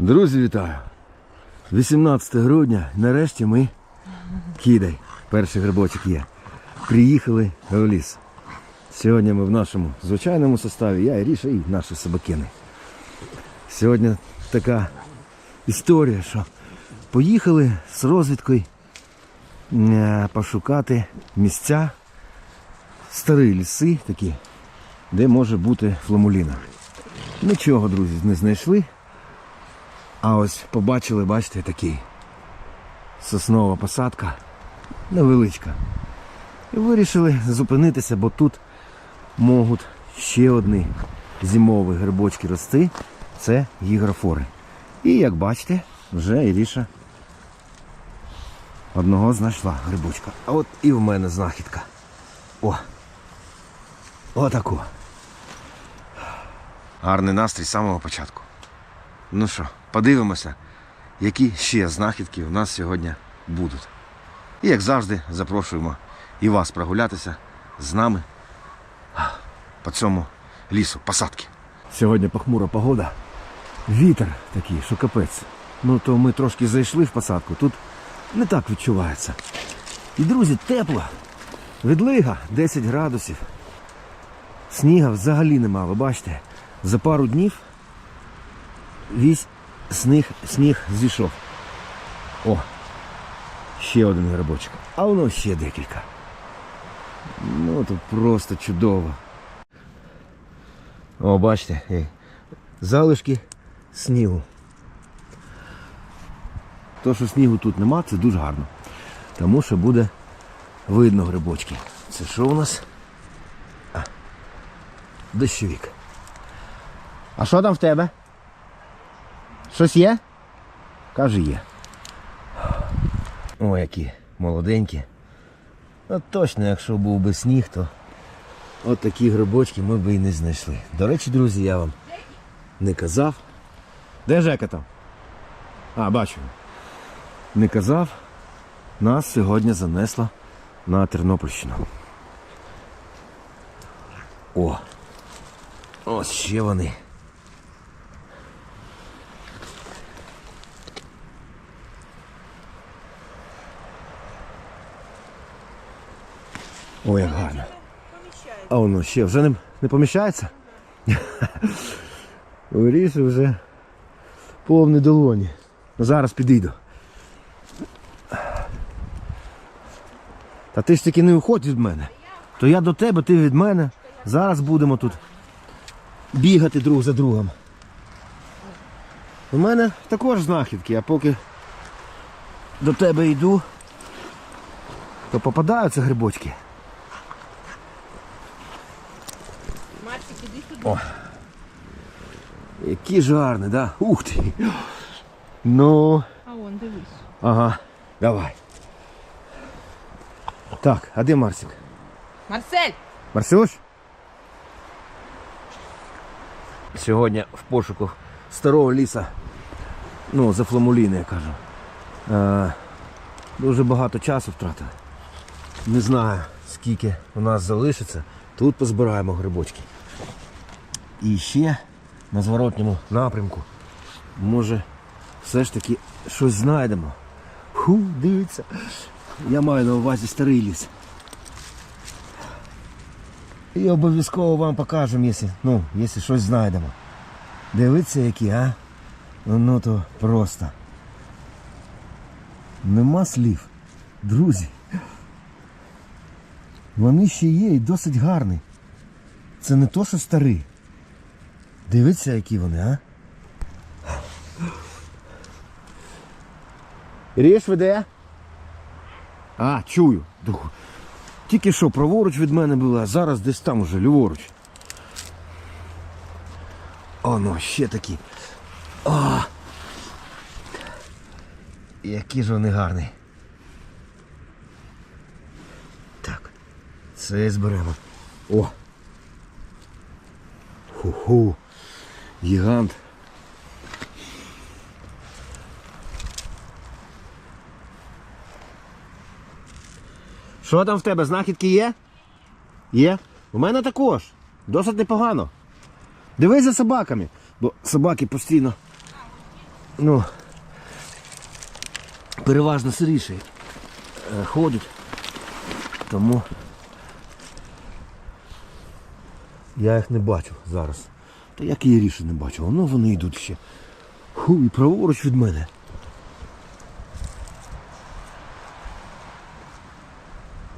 Друзі, вітаю! 18 грудня, нарешті ми кидай. Перший грибочок є. Приїхали в ліс. Сьогодні ми в нашому звичайному составі, я Іріша і наші собакини. Сьогодні така історія, що поїхали з розвідкою е, пошукати місця, старі ліси такі, де може бути фламуліна. Нічого, друзі, не знайшли. А ось побачили, бачите, такий соснова посадка невеличка. І вирішили зупинитися, бо тут можуть ще одні зимові грибочки рости. Це гігрофори. І як бачите, вже Іріша одного знайшла грибочка. А от і в мене знахідка. О! Отако. Гарний настрій з самого початку. Ну що, подивимося, які ще знахідки у нас сьогодні будуть. І як завжди, запрошуємо і вас прогулятися з нами по цьому лісу, посадки. Сьогодні похмура погода. Вітер такий, що капець. Ну то ми трошки зайшли в посадку, тут не так відчувається. І, друзі, тепло. Відлига 10 градусів. Сніга взагалі нема, ви бачите, за пару днів весь сніг, сніг зійшов. О, ще один грибочок. А воно ще декілька. Ну, тут просто чудово. О, бачите, ей, залишки снігу. То, що снігу тут нема, це дуже гарно. Тому що буде видно грибочки. Це що у нас? А, дощовик. А що там в тебе? Щось є? Каже, є. О, які молоденькі. Ну точно, якщо був би сніг, то от такі грибочки ми б і не знайшли. До речі, друзі, я вам не казав. Де Жека там? А, бачу. Не казав. Нас сьогодні занесло на Тернопільщину. О! Ось ще вони. Ой, як гарно. А воно ще вже не, не поміщається? Уріс вже повні долоні. Ну, Зараз підійду. Та ти ж таки не уходь від мене. То я до тебе, ти від мене. Зараз будемо тут бігати друг за другом. У мене також знахідки, а поки до тебе йду, то попадаються грибочки. Сюди. Які ж гарні, да? Ух ти. Ну, А он, дивись. ага, давай. Так, а де Марсик? Марсель! Марсюш? Сьогодні в пошуку старого ліса, ну, за фламуліни, я кажу. Е, дуже багато часу втратили. Не знаю, скільки у нас залишиться. Тут позбираємо грибочки. І ще на зворотньому напрямку. Може, все ж таки щось знайдемо. Ху, дивіться. Я маю на увазі старий ліс. І обов'язково вам покажемо, якщо, ну, якщо щось знайдемо. Дивіться які, а? Ну, то просто. Нема слів. Друзі. Вони ще є і досить гарні. Це не то, що старі. Дивіться, які вони, а? Ріж веде? А, чую. Тільки що праворуч від мене була, а зараз десь там уже ліворуч. О, ну ще такі. О! Які ж вони гарні. Так. Це зберемо. О! Ху-ху. Гігант. Що там в тебе? Знахідки є? Є? У мене також. Досить непогано. Дивись за собаками, бо собаки постійно ну, переважно сиріші е, ходять. Тому я їх не бачу зараз. Та як її рішення не бачу, воно вони йдуть ще. Ху, і праворуч від мене.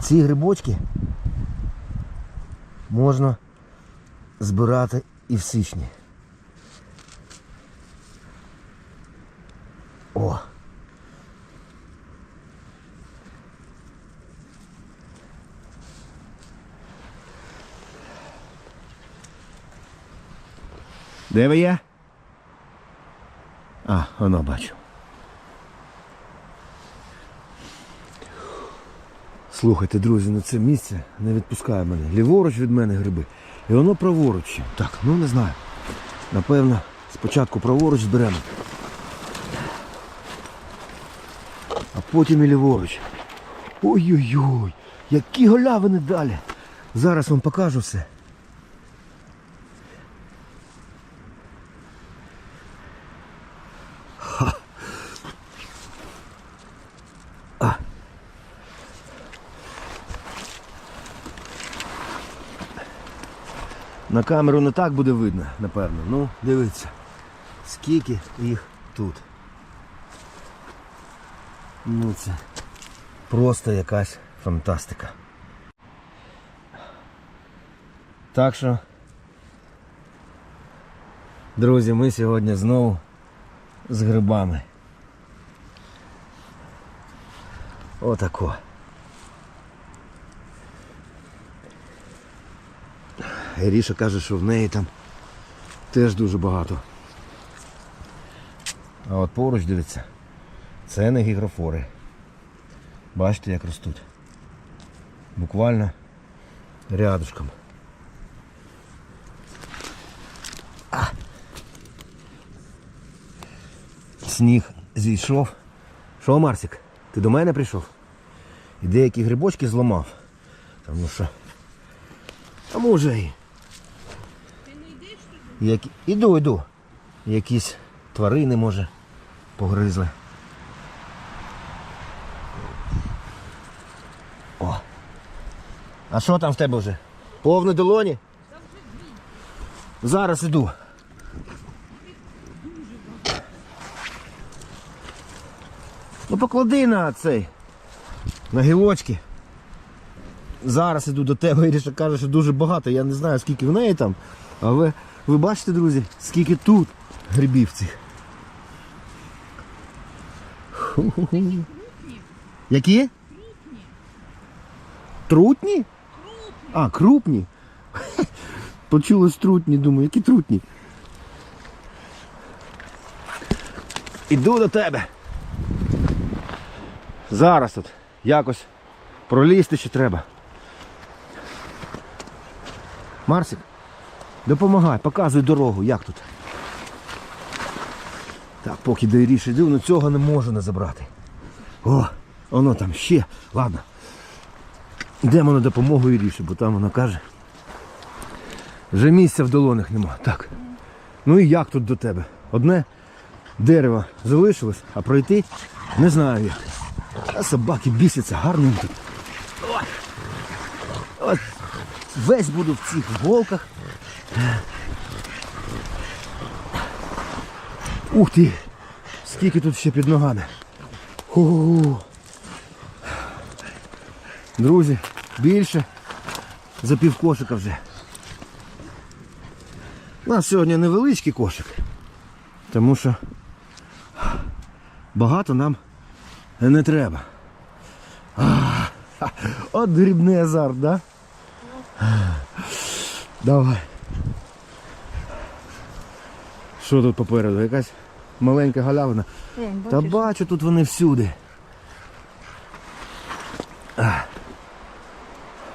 Ці грибочки можна збирати і в січні. Де ви є? А, воно бачу. Слухайте, друзі, ну це місце не відпускає мене. Ліворуч від мене гриби. І воно праворуч. Так, ну не знаю. Напевно, спочатку праворуч зберемо. А потім і ліворуч. Ой-ой-ой, які голявини далі. Зараз вам покажу все. На камеру не так буде видно, напевно. Ну, дивіться, скільки їх тут. Ну це просто якась фантастика. Так що, друзі, ми сьогодні знову з грибами. Отако. Гріша каже, що в неї там теж дуже багато. А от поруч дивіться, це не гігрофори. Бачите, як ростуть. Буквально рядышком. А. Сніг зійшов. Що, Марсик, ти до мене прийшов? І деякі грибочки зламав. Тому що. А може і. Ти не йдеш туди? Які... Іду, іду. Якісь тварини, може, погризли. О. А що там в тебе вже? Повне долоні? Зараз іду. Ну поклади на цей. На гілочки. Зараз іду до тебе, Іріша каже, що дуже багато. Я не знаю, скільки в неї там. Але ви бачите, друзі, скільки тут грибів цих. Які? Трутні? А, крупні. Почулось трутні, думаю, які трутні. Іду до тебе. Зараз тут якось пролізти ще треба. Марсик, допомагай, показуй дорогу, як тут. Так, поки до Іріші йду, ну цього не можу не забрати. О, воно там ще. Ладно. Йдемо на допомогу Іріші, бо там вона каже. Вже місця в долонях нема. Так. Ну і як тут до тебе? Одне дерево залишилось, а пройти не знаю як. А собаки бісяться, гарно тут. От весь буду в цих голках. Ух ти! Скільки тут ще під ногами. Ху-ху-ху. Друзі, більше за пів кошика вже. У нас сьогодні невеличкий кошик, тому що багато нам не треба. От грибний азарт, да? Давай. Що тут попереду? Якась маленька галявина. Та бачу, тут вони всюди. А.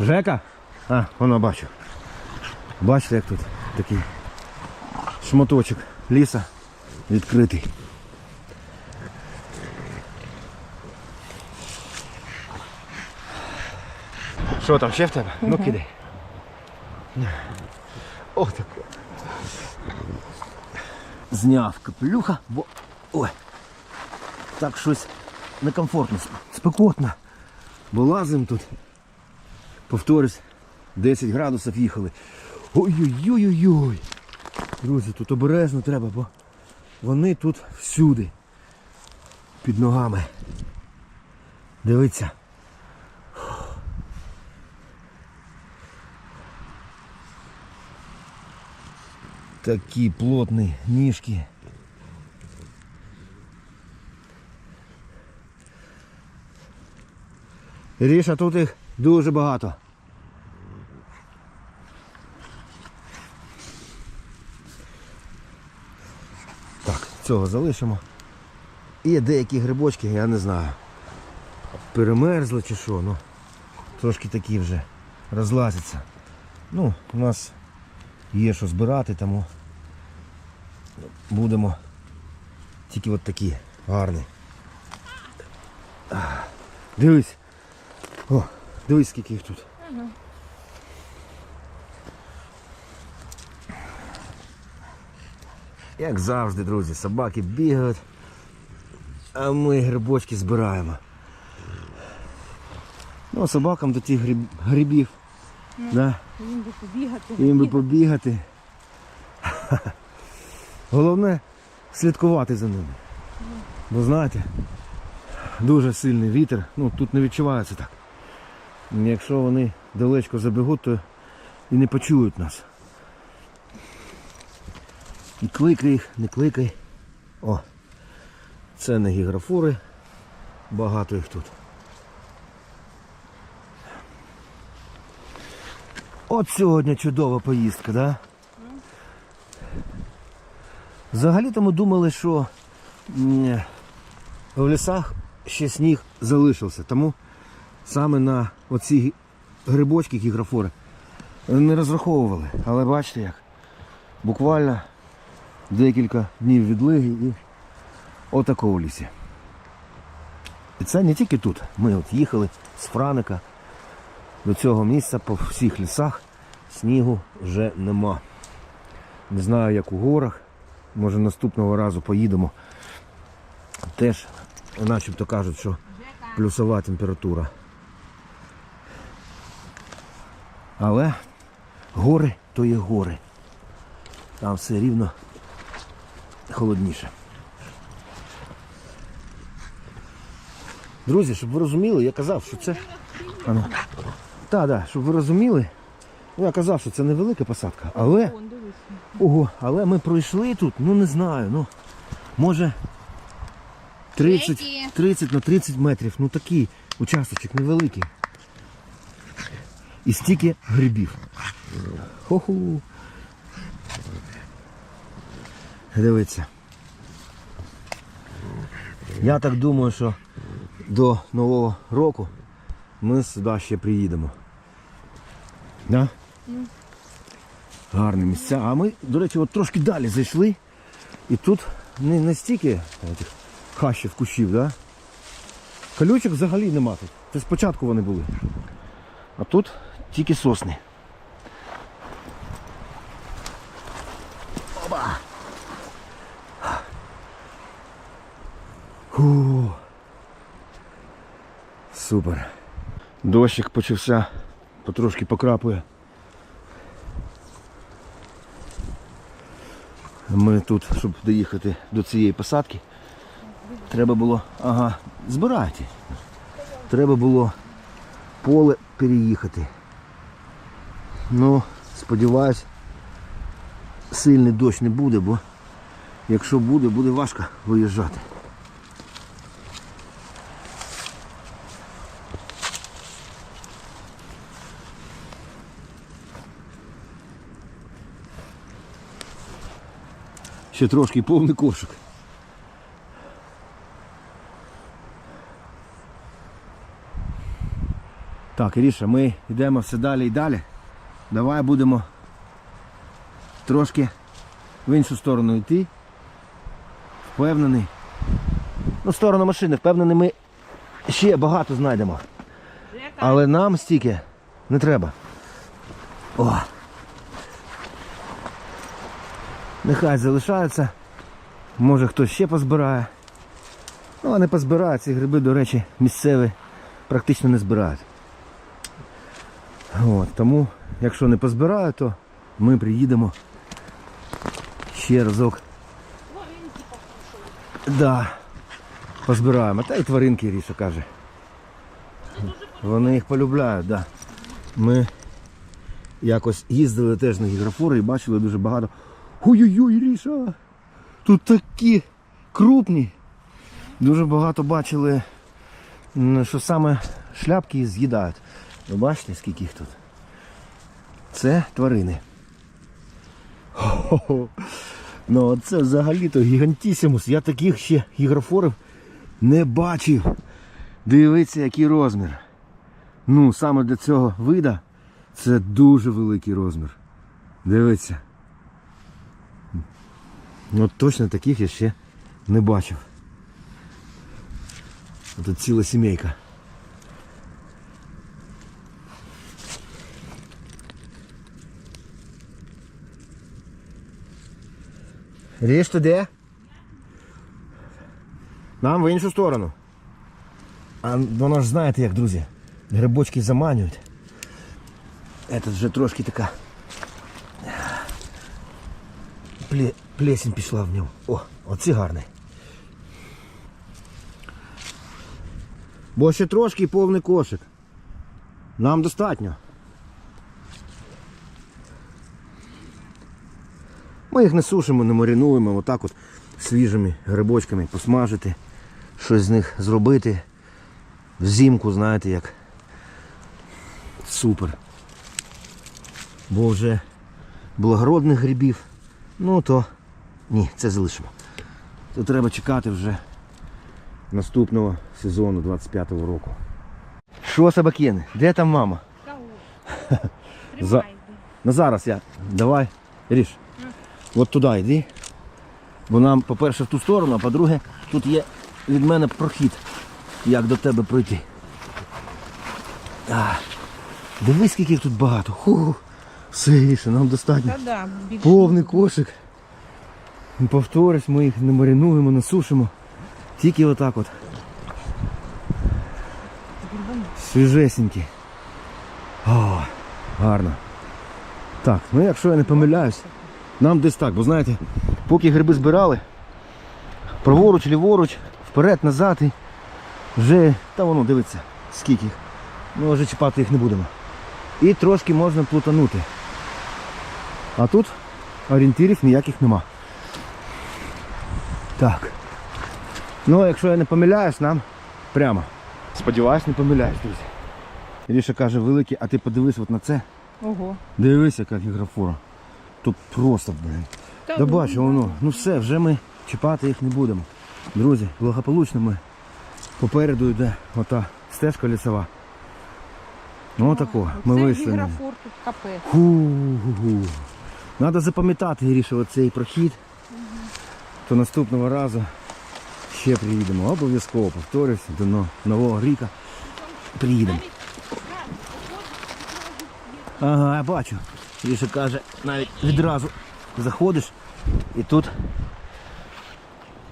Жека? А, воно бачу. Бачите, як тут такий шматочок ліса відкритий. Що там ще в тебе? Ну кидай. О, таке. Зняв капелюха, бо Ой. Так щось некомфортно, спекотно. Бо лазим тут. Повторюсь, 10 градусів їхали. Ой-ой-ой-ой-ой. Друзі, тут обережно треба, бо вони тут всюди. Під ногами. Дивіться. Такі плотні ніжки. Ріша, тут їх дуже багато. Так, цього залишимо. Є деякі грибочки, я не знаю. Перемерзли чи що, ну трошки такі вже розлазяться. Ну, у нас є що збирати, тому будемо тільки от такі гарні. Дивись. О, дивись, скільки їх тут. Як завжди, друзі, собаки бігають, а ми грибочки збираємо. Ну, собакам до тих гриб, грибів. Да, Їм би побігати. їм би побігати. Головне слідкувати за ними. Бо знаєте, дуже сильний вітер, ну тут не відчувається так. Якщо вони далечко забігуть, то і не почують нас. І кликай їх, не кликай. О, це не гіграфури, багато їх тут. От сьогодні чудова поїздка, да? Взагалі-то ми думали, що в лісах ще сніг залишився. Тому саме на оці грибочки гіграфори не розраховували. Але бачите як. Буквально декілька днів відлиги і отако в лісі. І це не тільки тут. Ми от їхали з Франика до цього місця по всіх лісах снігу вже нема. Не знаю, як у горах. Може наступного разу поїдемо. Теж, начебто кажуть, що плюсова температура. Але гори то є гори. Там все рівно холодніше. Друзі, щоб ви розуміли, я казав, що це. Так, так, щоб ви розуміли, я казав, що це невелика посадка, але. Ого, але ми пройшли тут, ну не знаю, ну може 30, 30 на 30 метрів, ну такий участочок невеликий. І стільки грибів. Хо-ху. Дивіться. Я так думаю, що до Нового року ми сюди ще приїдемо. Да? Гарні місця. А ми, до речі, от трошки далі зайшли. І тут не настільки хащів, кущів, да? Колючок взагалі нема тут. Це спочатку вони були. А тут тільки сосни. Оба! Фу. Супер. Дощик почався, потрошки покрапує. Ми тут, щоб доїхати до цієї посадки, треба було, ага, збирайте. Треба було поле переїхати. Ну, сподіваюсь, сильний дощ не буде, бо якщо буде, буде важко виїжджати. Ще трошки повний кошик. Так, Іріша, ми йдемо все далі і далі. Давай будемо трошки в іншу сторону йти. Впевнений. Ну, в сторону машини, впевнений, ми ще багато знайдемо. Але нам стільки не треба. О. Нехай залишаються Може хтось ще позбирає. Ну, а не позбирає. Ці гриби, до речі, місцеві практично не збирають. От, тому, якщо не позбираю, то ми приїдемо ще разок. Да, позбираємо. Та й тваринки Ріша каже. Вони їх полюбляють, да. Ми якось їздили теж на гіграфори і бачили дуже багато. Ой-ой-ой, Ріша! Тут такі крупні. Дуже багато бачили, що саме шляпки з'їдають. Ви бачите, скільки їх тут? Це тварини. Хо-хо-хо. Ну це взагалі-то гігантісімус. Я таких ще гіграфорів не бачив. Дивіться, який розмір. Ну, саме для цього вида це дуже великий розмір. Дивіться. Ну точно таких я ще не бачив. Тут ціла сімейка. Ріж ти де? Нам в іншу сторону. А воно ж знаєте як, друзі, грибочки заманюють. Этот вже трошки така. Пле, плесень пішла в ньому. О, оці гарний. Бо ще трошки і повний кошик. Нам достатньо. Ми їх не сушимо, не маринуємо, отак от свіжими грибочками посмажити, щось з них зробити. Взимку, знаєте, як супер. Бо вже благородних грибів, ну то ні, це залишимо. То треба чекати вже наступного сезону 25-го року. Що, собакіни? Де там мама? За- Ну зараз я. Давай, ріж. От туди йди. Бо нам, по-перше, в ту сторону, а по-друге, тут є від мене прохід, як до тебе пройти. А, дивись, скільки їх тут багато. Ху, все нам достатньо. Повний кошик. Повторюсь, ми їх не маринуємо, не сушимо. Тільки отак от. Свіжесенькі. О, гарно. Так, ну якщо я не помиляюсь, нам десь так, бо знаєте, поки гриби збирали, праворуч, ліворуч, вперед, назад і вже, та воно дивиться, скільки їх. Ми вже чіпати їх не будемо. І трошки можна плутанути. А тут орієнтирів ніяких нема. Так. Ну, якщо я не помиляюсь, нам прямо. Сподіваюсь, не помиляюсь, друзі. Іріша каже, великий, а ти подивись от на це. Ого. Дивись, яка гіграфора. Тут просто, блин. Та Да ну, бачу, воно. Ну все, вже ми чіпати їх не будемо. Друзі, благополучно ми попереду йде ота стежка лісова. Ну отако. Ми Оце вийшли. гіграфор тут капець. Ху-ху-ху. Надо запам'ятати, Гріша, оцей прохід. То наступного разу ще приїдемо. Обов'язково повторюсь, до нового ріка. Приїдемо. Ага, я бачу. Гріша каже, навіть відразу заходиш і тут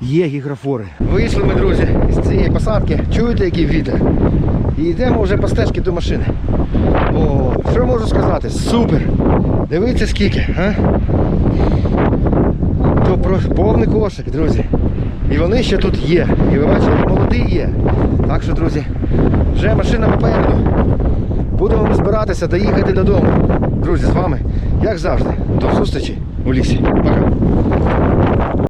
є гіграфори. Вийшли ми, друзі, з цієї посадки. Чуєте, який вітер? І йдемо вже по стежці до машини. О, що можу сказати? Супер! Дивіться скільки, а? Про повний кошик, друзі. І вони ще тут є. І ви бачите, молоді є. Так що, друзі, вже машина попереду. Будемо ми збиратися доїхати додому. Друзі, з вами, як завжди, до зустрічі у лісі. Пока.